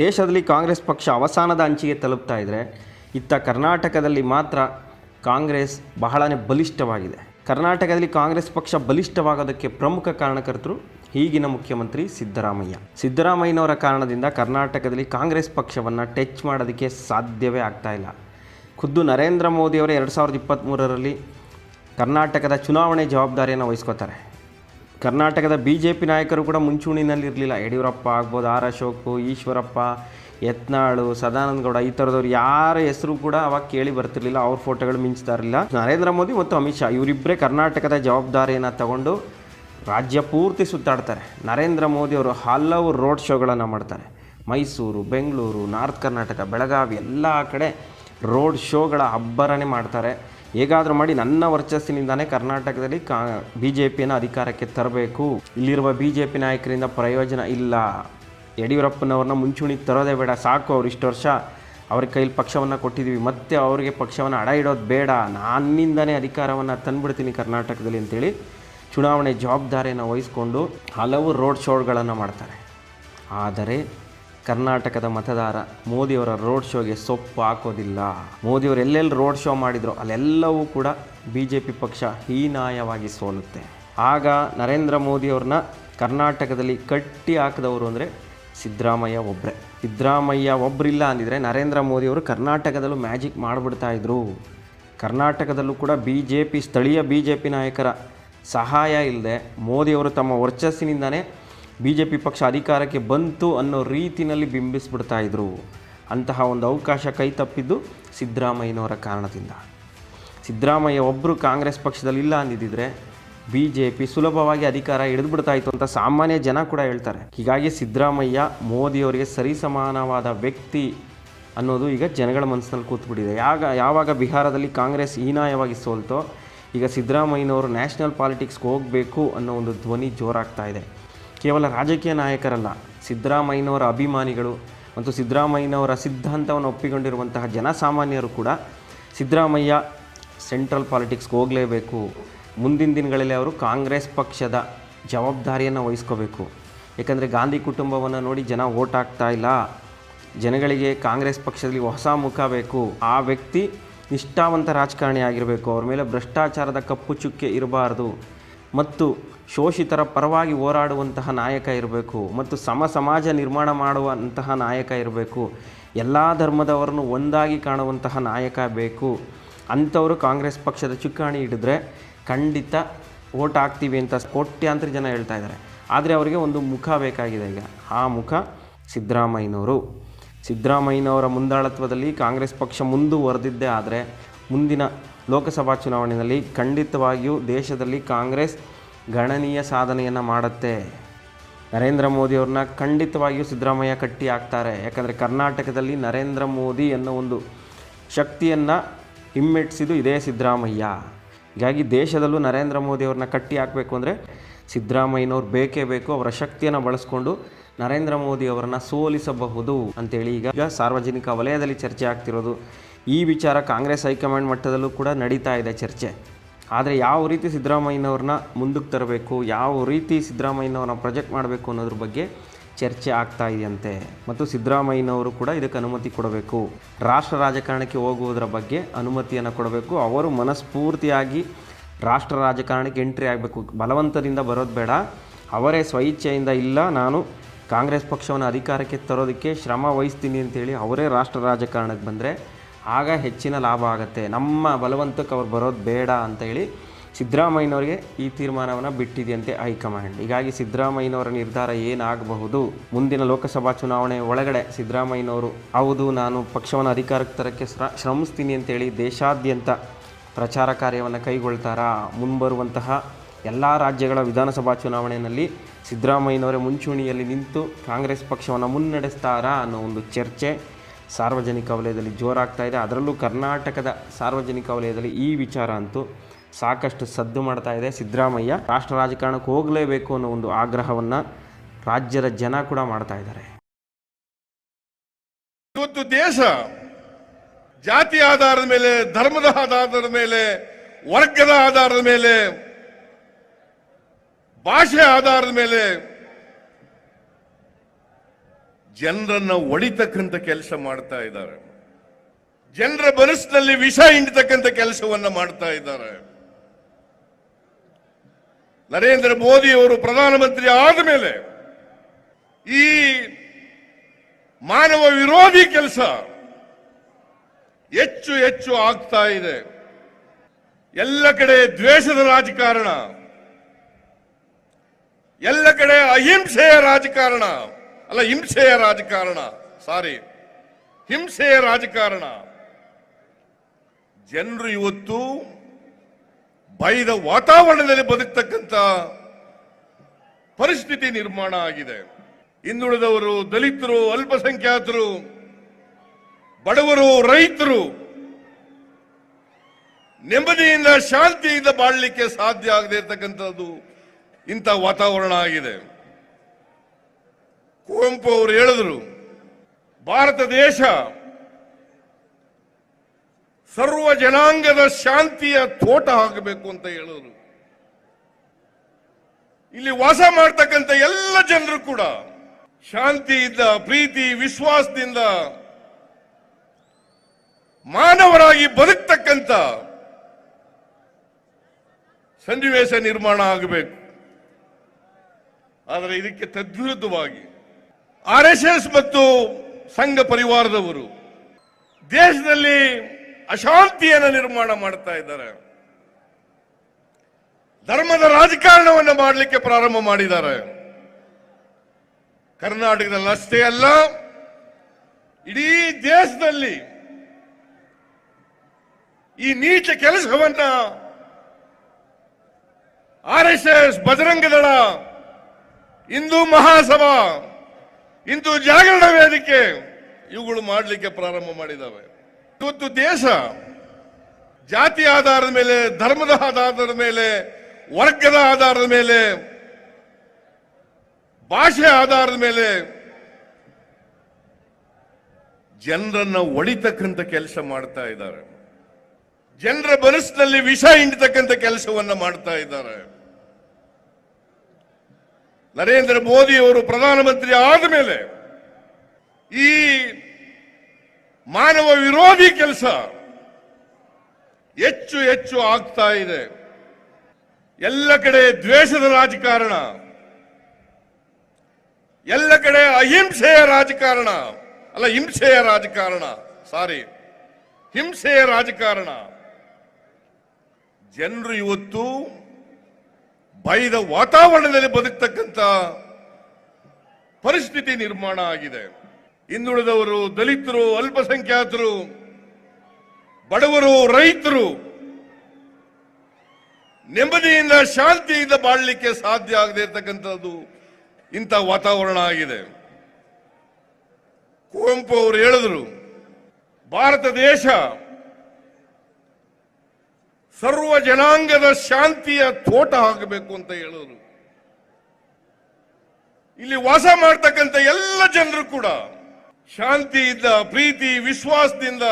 ದೇಶದಲ್ಲಿ ಕಾಂಗ್ರೆಸ್ ಪಕ್ಷ ಅವಸಾನದ ಅಂಚಿಗೆ ತಲುಪ್ತಾ ಇದ್ದರೆ ಇತ್ತ ಕರ್ನಾಟಕದಲ್ಲಿ ಮಾತ್ರ ಕಾಂಗ್ರೆಸ್ ಬಹಳನೇ ಬಲಿಷ್ಠವಾಗಿದೆ. ಕರ್ನಾಟಕದಲ್ಲಿ ಕಾಂಗ್ರೆಸ್ ಪಕ್ಷ ಬಲಿಷ್ಠವಾಗೋದಕ್ಕೆ ಪ್ರಮುಖ ಕಾರಣಕರ್ತರು ಈಗಿನ ಮುಖ್ಯಮಂತ್ರಿ ಸಿದ್ದರಾಮಯ್ಯ. ಸಿದ್ದರಾಮಯ್ಯನವರ ಕಾರಣದಿಂದ ಕರ್ನಾಟಕದಲ್ಲಿ ಕಾಂಗ್ರೆಸ್ ಪಕ್ಷವನ್ನು ಟಚ್ ಮಾಡೋದಕ್ಕೆ ಸಾಧ್ಯವೇ ಆಗ್ತಾ ಇಲ್ಲ. ಖುದ್ದು ನರೇಂದ್ರ ಮೋದಿಯವರೇ ಎರಡು ಸಾವಿರದ ಇಪ್ಪತ್ತ್ಮೂರರಲ್ಲಿ ಕರ್ನಾಟಕದ ಚುನಾವಣೆ ಜವಾಬ್ದಾರಿಯನ್ನು ವಹಿಸ್ಕೋತಾರೆ. ಕರ್ನಾಟಕದ ಬಿ ಜೆ ಪಿ ನಾಯಕರು ಕೂಡ ಮುಂಚೂಣಿನಲ್ಲಿರಲಿಲ್ಲ ಯಡಿಯೂರಪ್ಪ ಆಗ್ಬೋದು, ಆರ್ ಅಶೋಕ್, ಈಶ್ವರಪ್ಪ, ಯತ್ನಾಳು ಸದಾನಂದಗೌಡ ಈ ಥರದವ್ರು ಯಾರ ಹೆಸರು ಕೂಡ ಅವಾಗ ಕೇಳಿ ಬರ್ತಿರ್ಲಿಲ್ಲ. ಅವ್ರ ಫೋಟೋಗಳು ಮಿಂಚ್ತಾ ಇರಲಿಲ್ಲ. ನರೇಂದ್ರ ಮೋದಿ ಮತ್ತು ಅಮಿತ್ ಶಾ ಇವರಿಬ್ಬರೇ ಕರ್ನಾಟಕದ ಜವಾಬ್ದಾರಿಯನ್ನು ತಗೊಂಡು ರಾಜ್ಯ ಪೂರ್ತಿ ಸುತ್ತಾಡ್ತಾರೆ. ನರೇಂದ್ರ ಮೋದಿ ಅವರು ಹಲವು ರೋಡ್ ಶೋಗಳನ್ನು ಮಾಡ್ತಾರೆ. ಮೈಸೂರು, ಬೆಂಗಳೂರು, ನಾರ್ತ್ ಕರ್ನಾಟಕ, ಬೆಳಗಾವಿ, ಎಲ್ಲ ಕಡೆ ರೋಡ್ ಶೋಗಳ ಅಬ್ಬರನೇ ಮಾಡ್ತಾರೆ. ಹೇಗಾದರೂ ಮಾಡಿ ನನ್ನ ವರ್ಚಸ್ಸಿನಿಂದಾನೇ ಕರ್ನಾಟಕದಲ್ಲಿ ಕಾ ಬಿ ಜೆ ಪಿಯನ್ನು ಅಧಿಕಾರಕ್ಕೆ ತರಬೇಕು. ಇಲ್ಲಿರುವ ಬಿ ಜೆ ಪಿ ನಾಯಕರಿಂದ ಪ್ರಯೋಜನ ಇಲ್ಲ. ಯಡಿಯೂರಪ್ಪನವ್ರನ್ನ ಮುಂಚೂಣಿ ತರೋದೇ ಬೇಡ. ಸಾಕು ಅವ್ರು ಇಷ್ಟು ವರ್ಷ ಅವ್ರ ಕೈಲಿ ಪಕ್ಷವನ್ನು ಕೊಟ್ಟಿದ್ದೀವಿ ಮತ್ತೆ ಅವರಿಗೆ ಪಕ್ಷವನ್ನು ಅಡ ಇಡೋದು ಬೇಡ. ನನ್ನಿಂದನೇ ಅಧಿಕಾರವನ್ನು ತಂದುಬಿಡ್ತೀನಿ ಕರ್ನಾಟಕದಲ್ಲಿ ಅಂತೇಳಿ ಚುನಾವಣೆ ಜವಾಬ್ದಾರಿಯನ್ನು ವಹಿಸ್ಕೊಂಡು ಹಲವು ರೋಡ್ ಶೋಗಳನ್ನು ಮಾಡ್ತಾರೆ. ಆದರೆ ಕರ್ನಾಟಕದ ಮತದಾರ ಮೋದಿಯವರ ರೋಡ್ ಶೋಗೆ ಸೊಪ್ಪು ಹಾಕೋದಿಲ್ಲ. ಮೋದಿಯವರು ಎಲ್ಲೆಲ್ಲಿ ರೋಡ್ ಶೋ ಮಾಡಿದ್ರು ಅಲ್ಲೆಲ್ಲವೂ ಕೂಡ ಬಿ ಜೆ ಪಿ ಪಕ್ಷ ಹೀನಾಯವಾಗಿ ಸೋಲುತ್ತೆ. ಆಗ ನರೇಂದ್ರ ಮೋದಿಯವ್ರನ್ನ ಕರ್ನಾಟಕದಲ್ಲಿ ಕಟ್ಟಿ ಹಾಕಿದವರು ಅಂದರೆ ಸಿದ್ದರಾಮಯ್ಯ ಒಬ್ಬರೇ ಸಿದ್ದರಾಮಯ್ಯ ಒಬ್ಬರಿಲ್ಲ ಅಂದಿದ್ರೆ ನರೇಂದ್ರ ಮೋದಿಯವರು ಕರ್ನಾಟಕದಲ್ಲೂ ಮ್ಯಾಜಿಕ್ ಮಾಡಿಬಿಡ್ತಾ ಇದ್ರು. ಕರ್ನಾಟಕದಲ್ಲೂ ಕೂಡ ಬಿ ಜೆ ಪಿ ಸ್ಥಳೀಯ ಬಿ ಜೆ ಪಿ ನಾಯಕರ ಸಹಾಯ ಇಲ್ಲದೆ ಮೋದಿಯವರು ತಮ್ಮ ವರ್ಚಸ್ಸಿನಿಂದನೇ ಬಿ ಜೆ ಪಿ ಪಕ್ಷ ಅಧಿಕಾರಕ್ಕೆ ಬಂತು ಅನ್ನೋ ರೀತಿಯಲ್ಲಿ ಬಿಂಬಿಸ್ಬಿಡ್ತಾ ಇದ್ರು. ಅಂತಹ ಒಂದು ಅವಕಾಶ ಕೈ ತಪ್ಪಿದ್ದು ಸಿದ್ದರಾಮಯ್ಯನವರ ಕಾರಣದಿಂದ. ಸಿದ್ದರಾಮಯ್ಯ ಒಬ್ಬರು ಕಾಂಗ್ರೆಸ್ ಪಕ್ಷದಲ್ಲಿ ಇಲ್ಲ ಅಂದಿದ್ದರೆ ಬಿ ಜೆ ಪಿ ಸುಲಭವಾಗಿ ಅಧಿಕಾರ ಹಿಡಿದ್ಬಿಡ್ತಾ ಇತ್ತು ಅಂತ ಸಾಮಾನ್ಯ ಜನ ಕೂಡ ಹೇಳ್ತಾರೆ. ಹೀಗಾಗಿ ಸಿದ್ದರಾಮಯ್ಯ ಮೋದಿಯವರಿಗೆ ಸರಿಸಮಾನವಾದ ವ್ಯಕ್ತಿ ಅನ್ನೋದು ಈಗ ಜನಗಳ ಮನಸ್ಸಿನಲ್ಲಿ ಕೂತ್ಬಿಟ್ಟಿದೆ. ಯಾಗ, ಯಾವಾಗ ಬಿಹಾರದಲ್ಲಿ ಕಾಂಗ್ರೆಸ್ ಹೀನಾಯವಾಗಿ ಸೋಲ್ತೋ, ಈಗ ಸಿದ್ದರಾಮಯ್ಯನವರು ನ್ಯಾಷನಲ್ ಪಾಲಿಟಿಕ್ಸ್ಗೆ ಹೋಗಬೇಕು ಅನ್ನೋ ಒಂದು ಧ್ವನಿ ಜೋರಾಗ್ತಾ ಇದೆ. ಕೇವಲ ರಾಜಕೀಯ ನಾಯಕರಲ್ಲ, ಸಿದ್ದರಾಮಯ್ಯನವರ ಅಭಿಮಾನಿಗಳು ಮತ್ತು ಸಿದ್ದರಾಮಯ್ಯನವರ ಸಿದ್ಧಾಂತವನ್ನು ಒಪ್ಪಿಕೊಂಡಿರುವಂತಹ ಜನಸಾಮಾನ್ಯರು ಕೂಡ ಸಿದ್ದರಾಮಯ್ಯ ಸೆಂಟ್ರಲ್ ಪಾಲಿಟಿಕ್ಸ್ಗೆ ಹೋಗಲೇಬೇಕು. ಮುಂದಿನ ದಿನಗಳಲ್ಲಿ ಅವರು ಕಾಂಗ್ರೆಸ್ ಪಕ್ಷದ ಜವಾಬ್ದಾರಿಯನ್ನು ವಹಿಸ್ಕೋಬೇಕು. ಏಕೆಂದರೆ ಗಾಂಧಿ ಕುಟುಂಬವನ್ನು ನೋಡಿ ಜನ ಓಟ್ ಆಗ್ತಾ ಇಲ್ಲ. ಜನಗಳಿಗೆ ಕಾಂಗ್ರೆಸ್ ಪಕ್ಷದಲ್ಲಿ ಹೊಸ ಮುಖ ಬೇಕು. ಆ ವ್ಯಕ್ತಿ ನಿಷ್ಠಾವಂತ ರಾಜಕಾರಣಿ ಆಗಿರಬೇಕು. ಅವ್ರ ಮೇಲೆ ಭ್ರಷ್ಟಾಚಾರದ ಕಪ್ಪು ಚುಕ್ಕೆ ಇರಬಾರ್ದು. ಮತ್ತು ಶೋಷಿತರ ಪರವಾಗಿ ಹೋರಾಡುವಂತಹ ನಾಯಕ ಇರಬೇಕು ಮತ್ತು ಸಮ ಸಮಾಜ ನಿರ್ಮಾಣ ಮಾಡುವಂತಹ ನಾಯಕ ಇರಬೇಕು. ಎಲ್ಲ ಧರ್ಮದವರನ್ನು ಒಂದಾಗಿ ಕಾಣುವಂತಹ ನಾಯಕ ಬೇಕು. ಅಂಥವರು ಕಾಂಗ್ರೆಸ್ ಪಕ್ಷದ ಚುಕ್ಕಾಣಿ ಹಿಡಿದ್ರೆ ಖಂಡಿತ ಓಟ್ ಹಾಕ್ತೀವಿ ಅಂತ ಕೋಟ್ಯಾಂತರ ಜನ ಹೇಳ್ತಾ ಇದ್ದಾರೆ. ಆದರೆ ಅವರಿಗೆ ಒಂದು ಮುಖ ಬೇಕಾಗಿದೆ ಈಗ. ಆ ಮುಖ ಸಿದ್ದರಾಮಯ್ಯನವರು. ಸಿದ್ದರಾಮಯ್ಯನವರ ಮುಂದಾಳತ್ವದಲ್ಲಿ ಕಾಂಗ್ರೆಸ್ ಪಕ್ಷ ಮುಂದುವರೆದಿದ್ದೇ ಆದರೆ ಮುಂದಿನ ಲೋಕಸಭಾ ಚುನಾವಣೆಯಲ್ಲಿ ಖಂಡಿತವಾಗಿಯೂ ದೇಶದಲ್ಲಿ ಕಾಂಗ್ರೆಸ್ ಗಣನೀಯ ಸಾಧನೆಯನ್ನು ಮಾಡುತ್ತೆ. ನರೇಂದ್ರ ಮೋದಿಯವ್ರನ್ನ ಖಂಡಿತವಾಗಿಯೂ ಸಿದ್ದರಾಮಯ್ಯ ಕಟ್ಟಿ ಹಾಕ್ತಾರೆ. ಯಾಕಂದರೆ ಕರ್ನಾಟಕದಲ್ಲಿ ನರೇಂದ್ರ ಮೋದಿ ಅನ್ನೋ ಒಂದು ಶಕ್ತಿಯನ್ನು ಹಿಮ್ಮೆಟ್ಟಿಸಿದ್ದು ಇದೇ ಸಿದ್ದರಾಮಯ್ಯ. ಹೀಗಾಗಿ ದೇಶದಲ್ಲೂ ನರೇಂದ್ರ ಮೋದಿಯವ್ರನ್ನ ಕಟ್ಟಿ ಹಾಕಬೇಕು ಅಂದರೆ ಸಿದ್ದರಾಮಯ್ಯನವ್ರು ಬೇಕೇ ಬೇಕು. ಅವರ ಶಕ್ತಿಯನ್ನು ಬಳಸ್ಕೊಂಡು ನರೇಂದ್ರ ಮೋದಿ ಅವರನ್ನು ಸೋಲಿಸಬಹುದು ಅಂತೇಳಿ ಈಗ ಈಗ ಸಾರ್ವಜನಿಕ ವಲಯದಲ್ಲಿ ಚರ್ಚೆ ಆಗ್ತಿರೋದು ಈ ವಿಚಾರ ಕಾಂಗ್ರೆಸ್ ಹೈಕಮಾಂಡ್ ಮಟ್ಟದಲ್ಲೂ ಕೂಡ ನಡೀತಾ ಇದೆ ಚರ್ಚೆ. ಆದರೆ ಯಾವ ರೀತಿ ಸಿದ್ದರಾಮಯ್ಯನವ್ರನ್ನ ಮುಂದಕ್ಕೆ ತರಬೇಕು, ಯಾವ ರೀತಿ ಸಿದ್ದರಾಮಯ್ಯನವ್ರನ್ನ ಪ್ರೊಜೆಕ್ಟ್ ಮಾಡಬೇಕು ಅನ್ನೋದ್ರ ಬಗ್ಗೆ ಚರ್ಚೆ ಆಗ್ತಾ ಇದೆಯಂತೆ. ಮತ್ತು ಸಿದ್ದರಾಮಯ್ಯನವರು ಕೂಡ ಇದಕ್ಕೆ ಅನುಮತಿ ಕೊಡಬೇಕು. ರಾಷ್ಟ್ರ ರಾಜಕಾರಣಕ್ಕೆ ಹೋಗುವುದರ ಬಗ್ಗೆ ಅನುಮತಿಯನ್ನು ಕೊಡಬೇಕು. ಅವರು ಮನಸ್ಫೂರ್ತಿಯಾಗಿ ರಾಷ್ಟ್ರ ರಾಜಕಾರಣಕ್ಕೆ ಎಂಟ್ರಿ ಆಗಬೇಕು. ಬಲವಂತದಿಂದ ಬರೋದು ಬೇಡ. ಅವರೇ ಸ್ವಇಚ್ಛೆಯಿಂದ ಇಲ್ಲ, ನಾನು ಕಾಂಗ್ರೆಸ್ ಪಕ್ಷವನ್ನು ಅಧಿಕಾರಕ್ಕೆ ತರೋದಕ್ಕೆ ಶ್ರಮ ವಹಿಸ್ತೀನಿ ಅಂತೇಳಿ ಅವರೇ ರಾಷ್ಟ್ರ ರಾಜಕಾರಣಕ್ಕೆ ಬಂದರೆ ಆಗ ಹೆಚ್ಚಿನ ಲಾಭ ಆಗುತ್ತೆ. ನಮ್ಮ ಬಲವಂತಕ್ಕೆ ಅವ್ರು ಬರೋದು ಬೇಡ ಅಂತ ಹೇಳಿ ಸಿದ್ದರಾಮಯ್ಯನವರಿಗೆ ಈ ತೀರ್ಮಾನವನ್ನು ಬಿಟ್ಟಿದೆಯಂತೆ ಹೈಕಮಾಂಡ್. ಹೀಗಾಗಿ ಸಿದ್ದರಾಮಯ್ಯನವರ ನಿರ್ಧಾರ ಏನಾಗಬಹುದು? ಮುಂದಿನ ಲೋಕಸಭಾ ಚುನಾವಣೆ ಒಳಗಡೆ ಸಿದ್ದರಾಮಯ್ಯನವರು ಹೌದು, ನಾನು ಪಕ್ಷವನ್ನು ಅಧಿಕಾರಕ್ಕೆ ತರಕ್ಕೆ ಶ್ರ, ಶ್ರಮಿಸ್ತೀನಿ ಅಂತೇಳಿ ದೇಶಾದ್ಯಂತ ಪ್ರಚಾರ ಕಾರ್ಯವನ್ನು ಕೈಗೊಳ್ತಾರಾ? ಮುಂಬರುವಂತಹ ಎಲ್ಲ ರಾಜ್ಯಗಳ ವಿಧಾನಸಭಾ ಚುನಾವಣೆಯಲ್ಲಿ ಸಿದ್ದರಾಮಯ್ಯನವರೇ ಮುಂಚೂಣಿಯಲ್ಲಿ ನಿಂತು ಕಾಂಗ್ರೆಸ್ ಪಕ್ಷವನ್ನು ಮುನ್ನಡೆಸ್ತಾರಾ ಅನ್ನೋ ಒಂದು ಚರ್ಚೆ ಸಾರ್ವಜನಿಕ ವಲಯದಲ್ಲಿ ಜೋರಾಗ್ತಾ ಇದೆ. ಅದರಲ್ಲೂ ಕರ್ನಾಟಕದ ಸಾರ್ವಜನಿಕ ವಲಯದಲ್ಲಿ ಈ ವಿಚಾರ ಅಂತೂ ಸಾಕಷ್ಟು ಸದ್ದು ಮಾಡ್ತಾ ಇದೆ. ಸಿದ್ದರಾಮಯ್ಯ, ರಾಷ್ಟ್ರ ರಾಜಕಾರಣಕ್ಕೆ ಹೋಗಲೇಬೇಕು ಅನ್ನೋ ಒಂದು ಆಗ್ರಹವನ್ನು ರಾಜ್ಯದ ಜನ ಕೂಡ ಮಾಡ್ತಾ ಇದ್ದಾರೆ. ಇವತ್ತು ದೇಶ ಜಾತಿ ಆಧಾರದ ಮೇಲೆ, ಧರ್ಮದ ಆಧಾರದ ಮೇಲೆ, ವರ್ಗದ ಆಧಾರದ ಮೇಲೆ, ಭಾಷೆ ಆಧಾರದ ಮೇಲೆ ಜನರನ್ನ ಒಳಿತಕ್ಕಂಥ ಕೆಲಸ ಮಾಡ್ತಾ ಇದ್ದಾರೆ. ಜನರ ಮನಸ್ಸಿನಲ್ಲಿ ವಿಷ ಹಿಂಡತಕ್ಕಂತ ಕೆಲಸವನ್ನ ಮಾಡ್ತಾ ಇದ್ದಾರೆ. ನರೇಂದ್ರ ಮೋದಿ ಅವರು ಪ್ರಧಾನಮಂತ್ರಿ ಆದ ಮೇಲೆ ಈ ಮಾನವ ವಿರೋಧಿ ಕೆಲಸ ಹೆಚ್ಚು ಹೆಚ್ಚು ಆಗ್ತಾ ಇದೆ. ಎಲ್ಲ ಕಡೆ ದ್ವೇಷದ ರಾಜಕಾರಣ. ಎಲ್ಲ ಕಡೆ ಅಹಿಂಸೆಯ ರಾಜಕಾರಣ. ಅಲ್ಲ, ಹಿಂಸೆಯ ರಾಜಕಾರಣ. ಸಾರಿ ಹಿಂಸೆಯ ರಾಜಕಾರಣ. ಜನರು ಇವತ್ತು ಭಯದ ವಾತಾವರಣದಲ್ಲಿ ಬದುಕ್ತಕ್ಕಂಥ ಪರಿಸ್ಥಿತಿ ನಿರ್ಮಾಣ ಆಗಿದೆ. ಹಿಂದುಳಿದವರು, ದಲಿತರು, ಅಲ್ಪಸಂಖ್ಯಾತರು, ಬಡವರು, ರೈತರು ನೆಮ್ಮದಿಯಿಂದ, ಶಾಂತಿಯಿಂದ ಬಾಳಲಿಕ್ಕೆ ಸಾಧ್ಯ ಆಗದೆ ಇರ್ತಕ್ಕಂಥದ್ದು ಇಂಥ ವಾತಾವರಣ ಆಗಿದೆ. ಕುವೆಂಪು ಅವರು ಹೇಳಿದ್ರು, ಭಾರತ ದೇಶ ಸರ್ವ ಜನಾಂಗದ ಶಾಂತಿಯ ತೋಟ ಆಗಬೇಕು ಅಂತ ಹೇಳಿದ್ರು. ಇಲ್ಲಿ ವಾಸ ಮಾಡ್ತಕ್ಕಂಥ ಎಲ್ಲ ಜನರು ಕೂಡ ಶಾಂತಿಯಿಂದ, ಪ್ರೀತಿ, ವಿಶ್ವಾಸದಿಂದ ಮಾನವರಾಗಿ ಬದುಕ್ತಕ್ಕಂಥ ಸನ್ನಿವೇಶ ನಿರ್ಮಾಣ ಆಗಬೇಕು. ಆದರೆ ಇದಕ್ಕೆ ತದ್ವಿರುದ್ಧವಾಗಿ ಆರ್ ಎಸ್ ಎಸ್ ಮತ್ತು ಸಂಘ ಪರಿವಾರದವರು ದೇಶದಲ್ಲಿ ಅಶಾಂತಿಯನ್ನು ನಿರ್ಮಾಣ ಮಾಡ್ತಾ ಇದ್ದಾರೆ. ಧರ್ಮದ ರಾಜಕಾರಣವನ್ನು ಮಾಡಲಿಕ್ಕೆ ಪ್ರಾರಂಭ ಮಾಡಿದ್ದಾರೆ. ಕರ್ನಾಟಕದಲ್ಲಿ ಅಷ್ಟೇ ಅಲ್ಲ, ಇಡೀ ದೇಶದಲ್ಲಿ ಈ ನೀಚ ಕೆಲಸವನ್ನ R S S Bajrang Dal Hindu Mahasabha Hindu Jagarana Vedike ಇವುಗಳು ಮಾಡಲಿಕ್ಕೆ ಪ್ರಾರಂಭ ಮಾಡಿದ್ದಾವೆ. ಇವತ್ತು ದೇಶ ಜಾತಿ ಆಧಾರದ ಮೇಲೆ, ಧರ್ಮದ ಆಧಾರದ ಮೇಲೆ, ವರ್ಗದ ಆಧಾರದ ಮೇಲೆ, ಭಾಷೆ ಆಧಾರದ ಮೇಲೆ ಜನರನ್ನ ಒಡಿತಕ್ಕಂಥ ಕೆಲಸ ಮಾಡ್ತಾ ಇದ್ದಾರೆ. ಜನರ ಮನಸ್ಸಿನಲ್ಲಿ ವಿಷ ಹಿಂಡಿತಕ್ಕಂಥ ಕೆಲಸವನ್ನ ಮಾಡ್ತಾ ಇದ್ದಾರೆ. ನರೇಂದ್ರ ಮೋದಿ ಅವರು ಪ್ರಧಾನಮಂತ್ರಿ ಆದ ಮೇಲೆ ಈ ಮಾನವ ವಿರೋಧಿ ಕೆಲಸ ಹೆಚ್ಚು ಹೆಚ್ಚು ಆಗ್ತಾ ಇದೆ. ಎಲ್ಲ ಕಡೆ ದ್ವೇಷದ ರಾಜಕಾರಣ. ಎಲ್ಲ ಕಡೆ ಅಹಿಂಸೆಯ ರಾಜಕಾರಣ. ಅಲ್ಲ, ಹಿಂಸೆಯ ರಾಜಕಾರಣ. ಸಾರಿ ಹಿಂಸೆಯ ರಾಜಕಾರಣ. ಜನರು ಇವತ್ತು ಭಯದ ವಾತಾವರಣದಲ್ಲಿ ಬದುಕ್ತಕ್ಕಂಥ ಪರಿಸ್ಥಿತಿ ನಿರ್ಮಾಣ ಆಗಿದೆ. ಹಿಂದುಳಿದವರು ದಲಿತರು, ಅಲ್ಪಸಂಖ್ಯಾತರು, ಬಡವರು, ರೈತರು ನೆಮ್ಮದಿಯಿಂದ, ಶಾಂತಿಯಿಂದ ಬಾಳಲಿಕ್ಕೆ ಸಾಧ್ಯ ಆಗದೆ ಇರತಕ್ಕಂಥದ್ದು ಇಂಥ ವಾತಾವರಣ ಆಗಿದೆ. ಕುವೆಂಪು ಅವರು ಹೇಳಿದ್ರು, ಭಾರತ ದೇಶ ಸರ್ವ ಜನಾಂಗದ ಶಾಂತಿಯ ತೋಟ ಆಗಬೇಕು ಅಂತ ಹೇಳಿದ್ರು ಇಲ್ಲಿ ವಾಸ ಮಾಡ್ತಕ್ಕಂಥ ಎಲ್ಲ ಜನರು ಕೂಡ ಶಾಂತಿಯಿಂದ, ಪ್ರೀತಿ, ವಿಶ್ವಾಸದಿಂದ